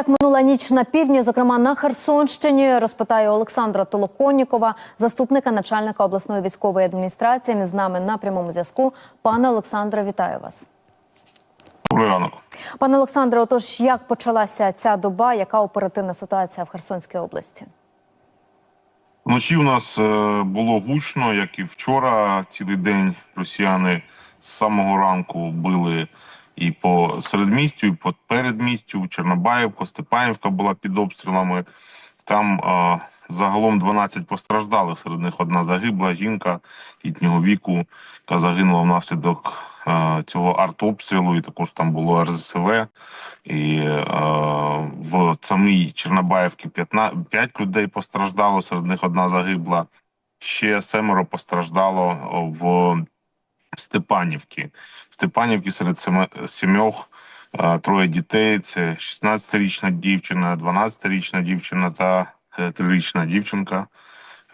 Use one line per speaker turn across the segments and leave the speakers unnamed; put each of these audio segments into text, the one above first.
Як минула ніч на півдні, зокрема на Херсонщині, розпитає Олександра Толоконнікова, заступника начальника обласної військової адміністрації. Він з нами на прямому зв'язку. Пане Олександре, вітаю вас.
Добрий ранок.
Пане Олександре, отож, як почалася ця доба? Яка оперативна ситуація в Херсонській області?
Вночі у нас е, було гучно, як і вчора. Цілий день росіяни з самого ранку били і по середмістю, і по передмістю. Чорнобаївка, Степанівка була під обстрілами. Там е, загалом 12 постраждалих. Серед них одна загибла жінка літнього віку, яка загинула внаслідок е, цього артобстрілу. І також там було РЗСВ. І е, в самій Чорнобаївці 15, 5 людей постраждало, серед них одна загибла. Ще семеро постраждало в Степанівці. В Степанівці серед сімьох е, троє дітей. Це 16-річна дівчина, 12-річна дівчина та е, 3-річна дівчинка.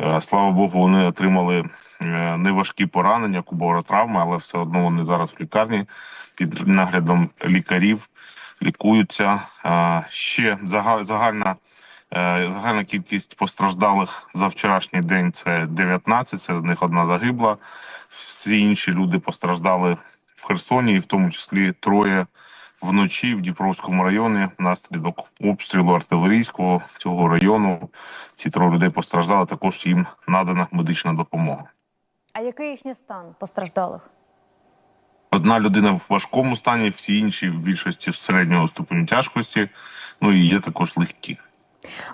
Е, Слава Богу, вони отримали е, неважкі поранення, куборотравми, але все одно вони зараз в лікарні під наглядом лікарів лікуються. Е, Ще зага- загальна, е, загальна кількість постраждалих за вчорашній день це 19, серед них одна загибла. Всі інші люди постраждали в Херсоні, і в тому числі троє вночі в Дніпровському районі внаслідок обстрілу артилерійського цього району. Ці троє людей постраждали. Також їм надана медична допомога.
А який їхній стан постраждалих?
Одна людина в важкому стані, всі інші в більшості в середнього ступеню тяжкості. Ну і є також легкі.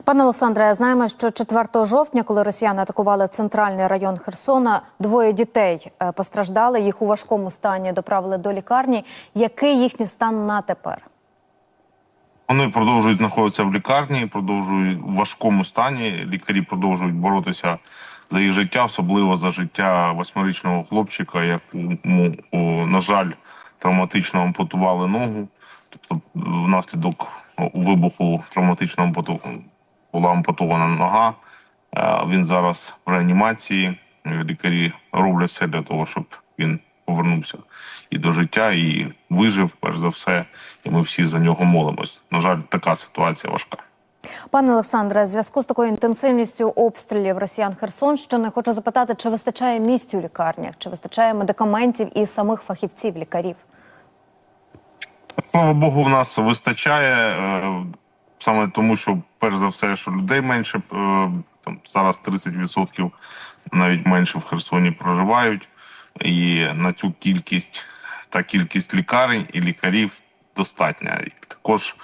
Пане Олександре, знаємо, що 4 жовтня, коли росіяни атакували центральний район Херсона, двоє дітей е, постраждали. Їх у важкому стані доправили до лікарні. Який їхній стан на тепер?
Вони продовжують знаходитися в лікарні, продовжують в важкому стані. Лікарі продовжують боротися за їх життя, особливо за життя восьмирічного хлопчика, якому, на жаль, травматично ампутували ногу. Тобто, внаслідок вибуху травматичного була ампутована нога. Е, Він зараз в реанімації. Лікарі роблять все для того, щоб він повернувся і до життя, і вижив, перш за все. І ми всі за нього молимось. На жаль, така ситуація важка.
Пане Олександре, в зв'язку з такою інтенсивністю обстрілів росіян Херсонщини, хочу запитати, чи вистачає місць у лікарнях, чи вистачає медикаментів і самих фахівців лікарів?
Слава Богу, в нас вистачає е, саме тому, що перш за все, що людей менше е, там зараз 30% навіть менше в Херсоні проживають, і на цю кількість та кількість лікарень і лікарів достатня. І також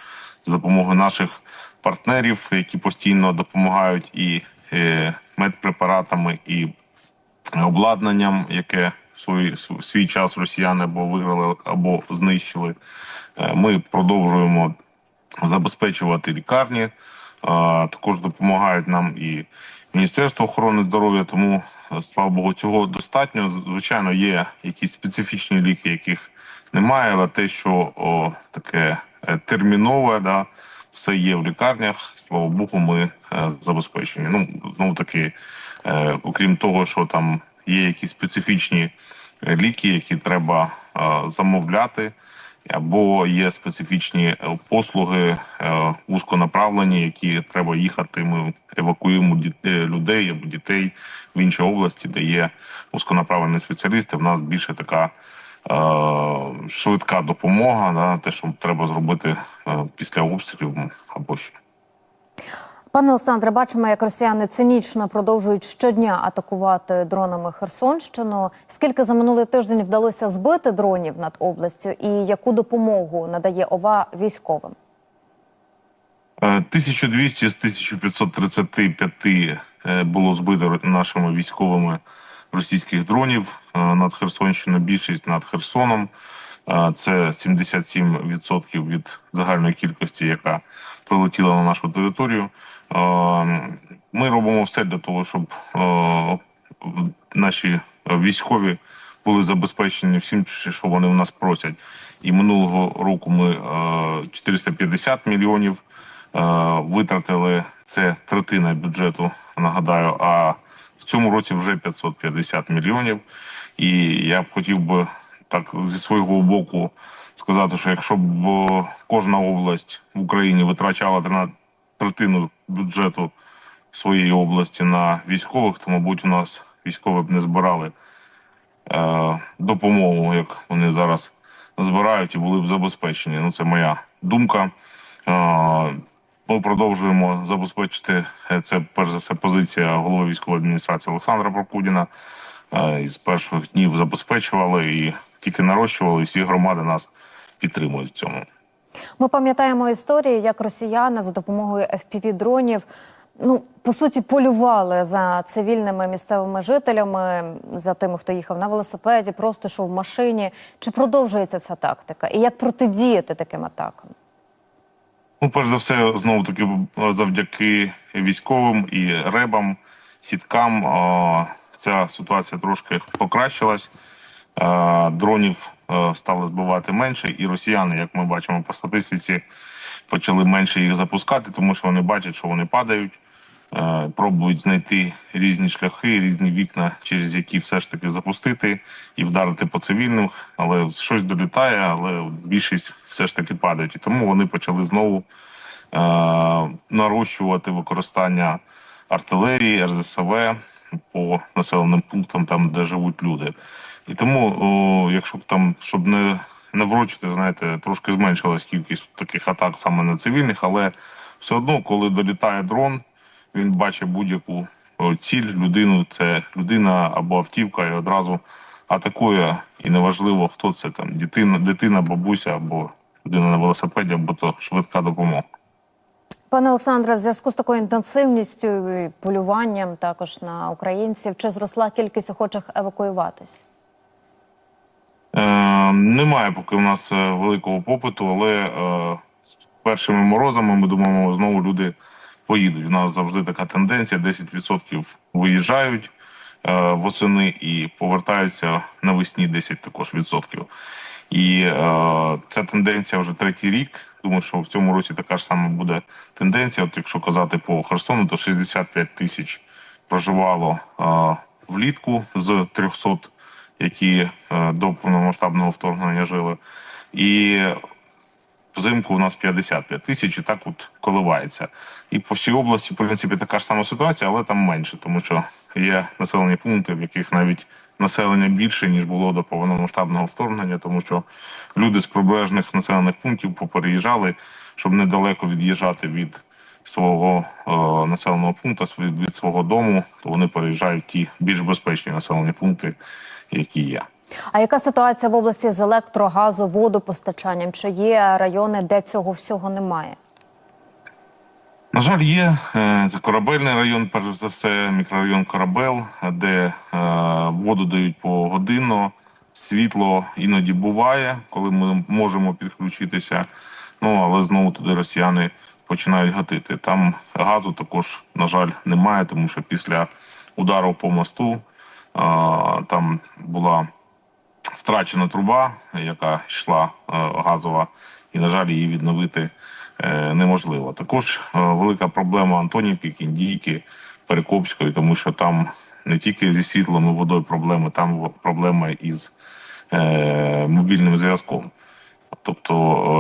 за допомогою наших партнерів, які постійно допомагають і е, медпрепаратами, і обладнанням, яке свій, свій час росіяни або виграли, або знищили. Е, Ми продовжуємо забезпечувати лікарні. Е, Також допомагають нам і Міністерство охорони здоров'я. Тому е, слава Богу, цього достатньо. Звичайно, є якісь специфічні ліки, яких немає, але те, що о, таке термінове, да, все є в лікарнях. Слава Богу, ми забезпечені. Ну знову таки, окрім того, що там є якісь специфічні е, ліки, які треба е, замовляти, або є специфічні е, послуги вузьконаправлені, які треба їхати. Ми евакуюємо діт- е, людей або дітей в інші області, де є вузьконаправлені спеціалісти. В нас більше така. Швидка допомога, да, те, що треба зробити після обстрілів або що.
Пане Олександре, бачимо, як росіяни цинічно продовжують щодня атакувати дронами Херсонщину. Скільки за минулий тиждень вдалося збити дронів над областю, і яку допомогу надає ОВА військовим?
Е, 1200 з 1535 е, було збито нашими військовими російських дронів е, над Херсонщиною. Більшість над Херсоном. Е, Це 77% від загальної кількості, яка прилетіла на нашу територію. Е, Ми робимо все для того, щоб е, наші військові були забезпечені всім, що вони у нас просять. І минулого року ми е, 450 мільйонів е, витратили. Це третина бюджету, нагадаю. А в цьому році вже 550 мільйонів. І я б хотів би так зі свого боку сказати, що якщо б кожна область в Україні витрачала третину бюджету своєї області на військових, то, мабуть, у нас військові б не збирали е, допомогу, як вони зараз збирають, і були б забезпечені. Ну, це моя думка. Е, ми продовжуємо забезпечити е, це, перш за все, позиція голови військової адміністрації Олександра Прокудіна. Е, І з перших днів забезпечували і тільки нарощували, і всі громади нас підтримують в цьому.
Ми пам'ятаємо історії, як росіяни за допомогою fpv дронів ну по суті полювали за цивільними місцевими жителями, за тими, хто їхав на велосипеді, просто йшов в машині. Чи продовжується ця тактика? І як протидіяти таким атакам?
Ну, перш за все, знову таки завдяки військовим і ребам, сіткам. е, Ця ситуація трошки покращилась. Е, Дронів стали збивати менше, і росіяни, як ми бачимо по статистиці, почали менше їх запускати, тому що вони бачать, що вони падають, е, пробують знайти різні шляхи, різні вікна, через які все ж таки запустити і вдарити по цивільних. Але щось долітає, але більшість все ж таки падають. І тому вони почали знову е, нарощувати використання артилерії, РЗСВ по населеним пунктам, там де живуть люди. І тому, о, якщо б там, щоб не, не врочити, знаєте, трошки зменшилась кількість таких атак саме на цивільних, але все одно, коли долітає дрон, він бачить будь-яку ціль, людину, це людина або автівка, і одразу атакує. І неважливо, хто це там дитина, дитина, бабуся або людина на велосипеді, або то швидка допомога.
Пане Олександре, в зв'язку з такою інтенсивністю і полюванням також на українців, чи зросла кількість охочих евакуюватись?
Е, немає поки у нас е, великого попиту, але е, з першими морозами ми думаємо, знову люди поїдуть. У нас завжди така тенденція: 10% виїжджають е, восени і повертаються навесні 10 також відсотків. І е, ця тенденція вже третій рік. Думаю, що в цьому році така ж сама буде тенденція. От якщо казати по Херсону, то 65 тисяч проживало е, влітку з 300 які е, до повномасштабного вторгнення жили. І взимку у нас 55 тисяч, і так от коливається. І по всій області, в принципі, така ж сама ситуація, але там менше, тому що є населені пункти, в яких навіть населення більше, ніж було до повномасштабного вторгнення, тому що люди з прибережних населених пунктів попереїжджали, щоб недалеко від'їжджати від свого е, населеного пункту, від, від свого дому, то вони переїжджають ті більш безпечні населені пункти, які є.
А яка ситуація в області з електро, газу, водопостачанням? Чи є райони, де цього всього немає?
На жаль, є Е, це корабельний район, перш за все, мікрорайон Корабел, де е, воду дають погодинно, світло іноді буває, коли ми можемо підключитися. Ну але знову туди росіяни починають гатити. Там газу також, на жаль, немає, тому що після удару по мосту е, там була втрачена труба, яка йшла газова, і, на жаль, її відновити неможливо. Також е, велика проблема Антонівки, Кіндійки, Перекопської, тому що там не тільки зі світлом і водою проблеми, там проблема із е, мобільним зв'язком. Тобто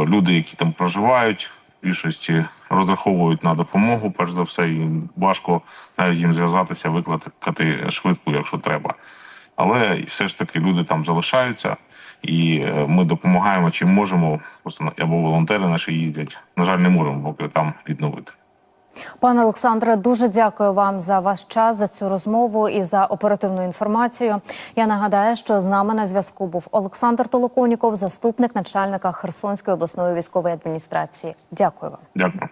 е, люди, які там проживають, в більшості розраховують на допомогу, перш за все, і важко навіть їм зв'язатися, викликати швидку, якщо треба. Але все ж таки люди там залишаються, і е, ми допомагаємо чим можемо. Просто або волонтери наші їздять. На жаль, не можемо поки там відновити.
Пане Олександре, дуже дякую вам за ваш час, за цю розмову і за оперативну інформацію. Я нагадаю, що з нами на зв'язку був Олександр Толоконіков, заступник начальника Херсонської обласної військової адміністрації. Дякую вам.
Дякую.